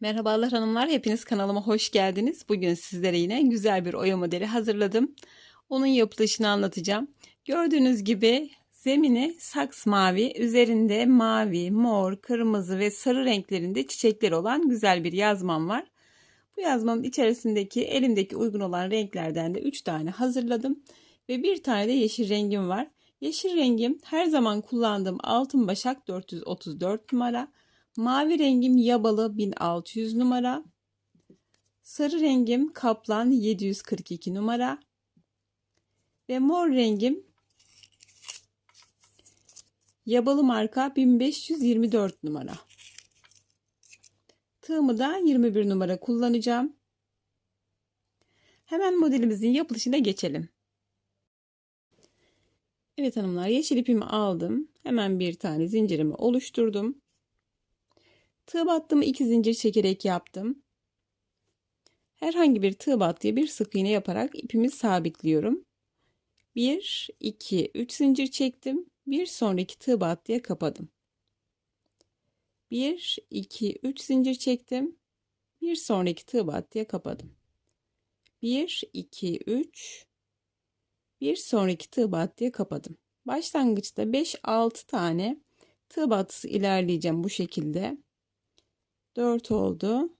Merhabalar hanımlar, hepiniz kanalıma hoş geldiniz. Bugün sizlere yine güzel bir oya modeli hazırladım. Onun yapılışını anlatacağım. Gördüğünüz gibi zemini saks mavi, üzerinde mavi, mor, kırmızı ve sarı renklerinde çiçekler olan güzel bir yazmam var. Bu yazmamın içerisindeki elimdeki uygun olan renklerden de 3 tane hazırladım. Ve bir tane de yeşil rengim var. Yeşil rengim her zaman kullandığım altın başak 434 numara. Mavi rengim yabalı 1600 numara. Sarı rengim kaplan 742 numara. Ve mor rengim yabalı marka 1524 numara. Tığımı da 21 numara kullanacağım. Hemen modelimizin yapılışına geçelim. Evet hanımlar yeşil ipimi aldım. Hemen bir tane zincirimi oluşturdum. Tığ battımı iki zincir çekerek yaptım. Herhangi bir tığ battıya bir sık iğne yaparak ipimi sabitliyorum. 1, 2, 3 zincir çektim. Bir sonraki tığ battıya kapadım. 1, 2, 3 zincir çektim. Bir sonraki tığ battıya kapadım. 1, 2, 3. Bir sonraki tığ battıya kapadım. Başlangıçta 5-6 tane tığ battısı ilerleyeceğim bu şekilde. 4 oldu.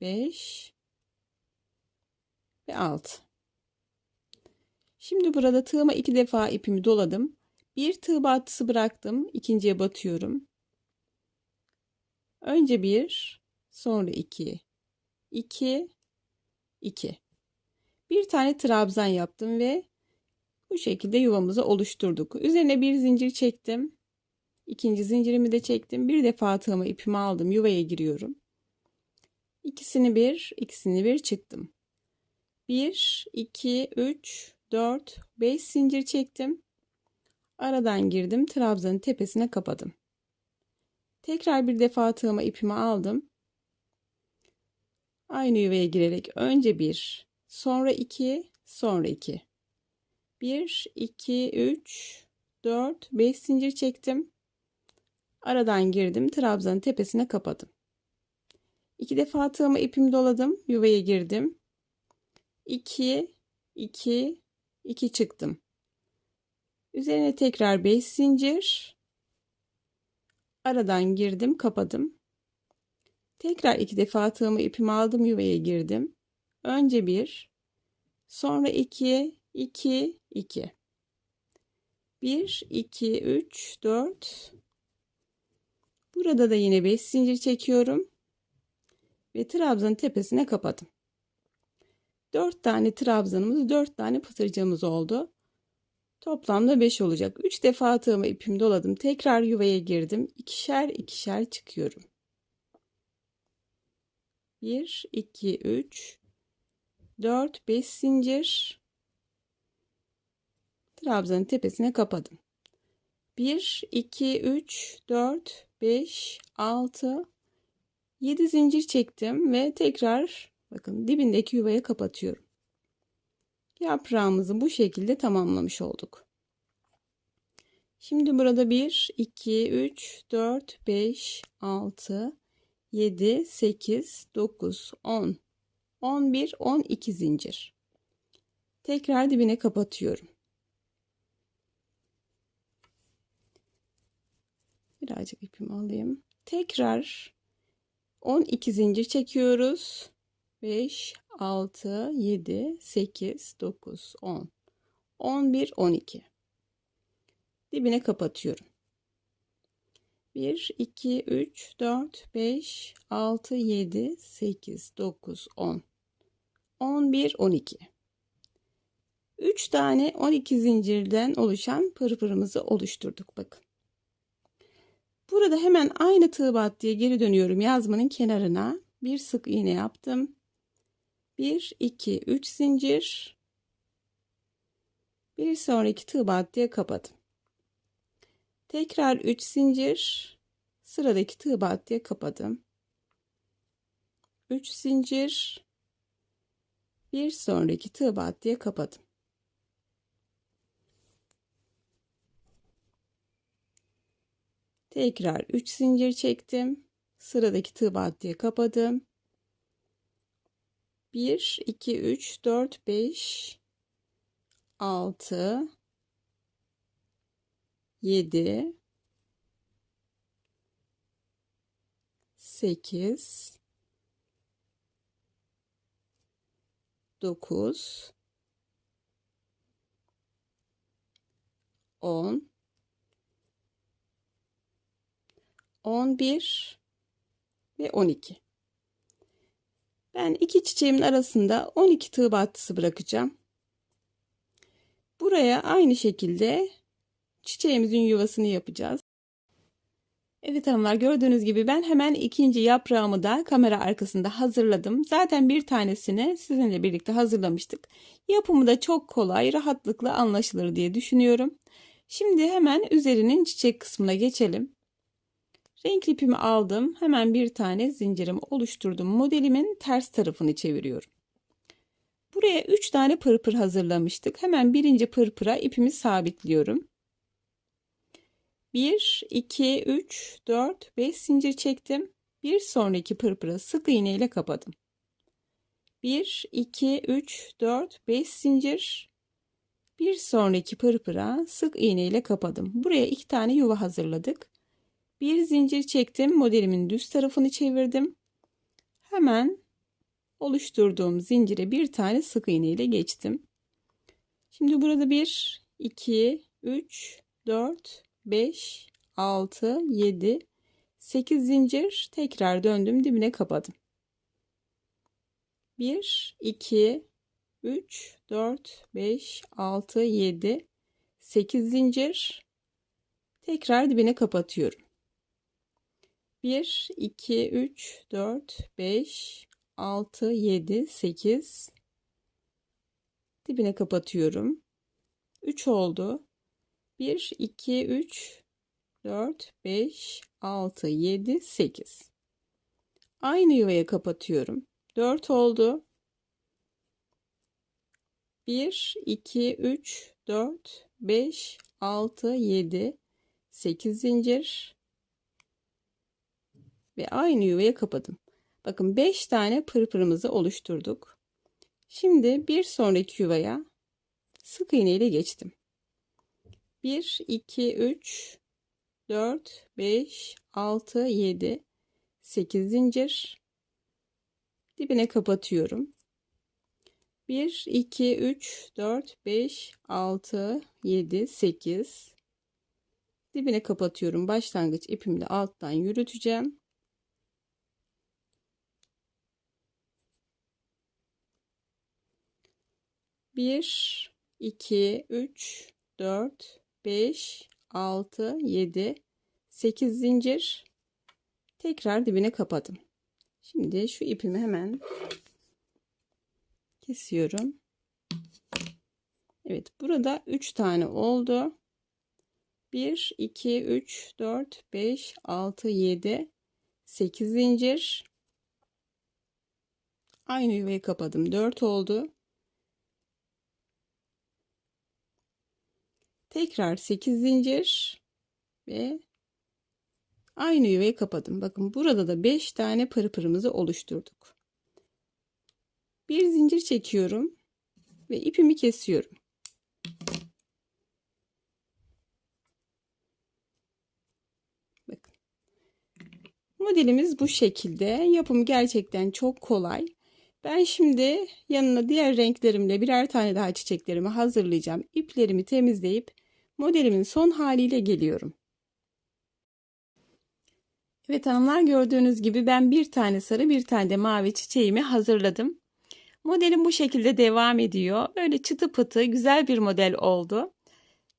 5 ve 6. Şimdi burada tığıma iki defa ipimi doladım. Bir tığ battısı bıraktım. ikinciye batıyorum. Önce bir, sonra iki, iki, iki. Bir tane trabzan yaptım ve bu şekilde yuvamızı oluşturduk. Üzerine bir zincir çektim. İkinci zincirimi de çektim. Bir defa tığımı ipimi aldım. Yuvaya giriyorum. İkisini bir, ikisini bir çıktım. 1, 2, 3, 4, 5 zincir çektim. Aradan girdim. Trabzanın tepesine kapadım. Tekrar bir defa tığıma ipimi aldım. Aynı yuvaya girerek önce bir, sonra iki, sonra iki. 1, 2, 3, 4, 5 zincir çektim. Aradan girdim. Trabzanın tepesine kapadım. İki defa tığıma ipimi doladım. Yuvaya girdim. 2 2 2 çıktım. Üzerine tekrar 5 zincir. Aradan girdim, kapadım. Tekrar iki defa tığımı ipimi aldım, yuvaya girdim. Önce bir, sonra iki, iki, iki. Bir, iki, üç, dört, Burada da yine 5 zincir çekiyorum. Ve trabzanın tepesine kapadım. 4 tane trabzanımız 4 tane pıtırcığımız oldu. Toplamda 5 olacak. 3 defa tığımı ipimi doladım. Tekrar yuvaya girdim. İkişer ikişer çıkıyorum. 1, 2, 3, 4, 5 zincir. Trabzanın tepesine kapadım. 1, 2, 3, 4, 5, 6, 7 zincir çektim ve tekrar bakın dibindeki yuvaya kapatıyorum. Yaprağımızı bu şekilde tamamlamış olduk. Şimdi burada 1, 2, 3, 4, 5, 6, 7, 8, 9, 10, 11, 12 zincir. Tekrar dibine kapatıyorum. Birazcık ipimi alayım. Tekrar 12 zincir çekiyoruz. 5, 6, 7, 8, 9, 10, 11, 12. Dibine kapatıyorum. 1, 2, 3, 4, 5, 6, 7, 8, 9, 10, 11, 12. 3 tane 12 zincirden oluşan pırpırımızı oluşturduk bakın. Burada hemen aynı tığ battıya geri dönüyorum yazmanın kenarına. Bir sık iğne yaptım. 1, 2, 3 zincir. Bir sonraki tığ battıya kapadım. Tekrar 3 zincir. Sıradaki tığ battıya kapadım. 3 zincir. Bir sonraki tığ battıya kapadım. Tekrar 3 zincir çektim. Sıradaki tığ battıya kapadım. 1, 2, 3, 4, 5, 6, 7, 8, 9, 10, 11 ve 12. Ben iki çiçeğimin arasında 12 tığ battısı bırakacağım. Buraya aynı şekilde çiçeğimizin yuvasını yapacağız. Evet hanımlar gördüğünüz gibi ben hemen ikinci yaprağımı da kamera arkasında hazırladım. Zaten bir tanesini sizinle birlikte hazırlamıştık. Yapımı da çok kolay, rahatlıkla anlaşılır diye düşünüyorum. Şimdi hemen üzerinin çiçek kısmına geçelim. Renk ipimi aldım. Hemen bir tane zincirimi oluşturdum. Modelimin ters tarafını çeviriyorum. Buraya 3 tane pırpır hazırlamıştık. Hemen birinci pırpıra ipimi sabitliyorum. 1, 2, 3, 4, 5 zincir çektim. Bir sonraki pırpıra sık iğne ile kapadım. 1, 2, 3, 4, 5 zincir. Bir sonraki pırpıra sık iğne ile kapadım. Buraya iki tane yuva hazırladık. Bir zincir çektim. Modelimin düz tarafını çevirdim. Hemen oluşturduğum zincire bir tane sık iğne ile geçtim. Şimdi burada 1, 2, 3, 4, 5, 6, 7, 8 zincir tekrar döndüm dibine kapadım. 1, 2, 3, 4, 5, 6, 7, 8 zincir tekrar dibine kapatıyorum. 1, 2, 3, 4, 5, 6, 7, 8 dibine kapatıyorum. 3 oldu. 1, 2, 3, 4, 5, 6, 7, 8. Aynı yuvaya kapatıyorum. 4 oldu. 1, 2, 3, 4, 5, 6, 7, 8 zincir ve aynı yuvaya kapadım. Bakın 5 tane pırpırımızı oluşturduk. Şimdi bir sonraki yuvaya sık iğne ile geçtim. 1 2 3 4 5 6 7 8 zincir dibine kapatıyorum. 1 2 3 4 5 6 7 8 dibine kapatıyorum. Başlangıç ipimle alttan yürüteceğim. 1, 2, 3, 4, 5, 6, 7, 8 zincir. Tekrar dibine kapadım. Şimdi şu ipimi hemen kesiyorum. Evet burada 3 tane oldu. 1, 2, 3, 4, 5, 6, 7, 8 zincir. Aynı yuvayı kapadım. 4 oldu. Tekrar 8 zincir ve aynı yuvayı kapadım. Bakın burada da 5 tane pırpırımızı oluşturduk. Bir zincir çekiyorum ve ipimi kesiyorum. Bakın. Modelimiz bu şekilde. Yapımı gerçekten çok kolay. Ben şimdi yanına diğer renklerimle birer tane daha çiçeklerimi hazırlayacağım. İplerimi temizleyip modelimin son haliyle geliyorum. Evet hanımlar gördüğünüz gibi ben bir tane sarı bir tane de mavi çiçeğimi hazırladım. Modelim bu şekilde devam ediyor. Böyle çıtı pıtı güzel bir model oldu.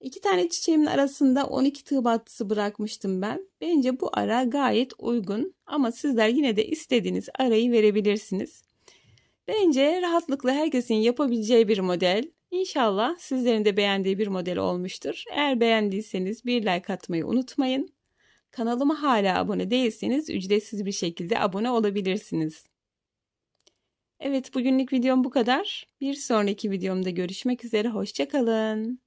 İki tane çiçeğimin arasında 12 tığ battısı bırakmıştım ben. Bence bu ara gayet uygun ama sizler yine de istediğiniz arayı verebilirsiniz. Bence rahatlıkla herkesin yapabileceği bir model. İnşallah sizlerin de beğendiği bir model olmuştur. Eğer beğendiyseniz bir like atmayı unutmayın. Kanalıma hala abone değilseniz ücretsiz bir şekilde abone olabilirsiniz. Evet bugünlük videom bu kadar. Bir sonraki videomda görüşmek üzere. Hoşçakalın.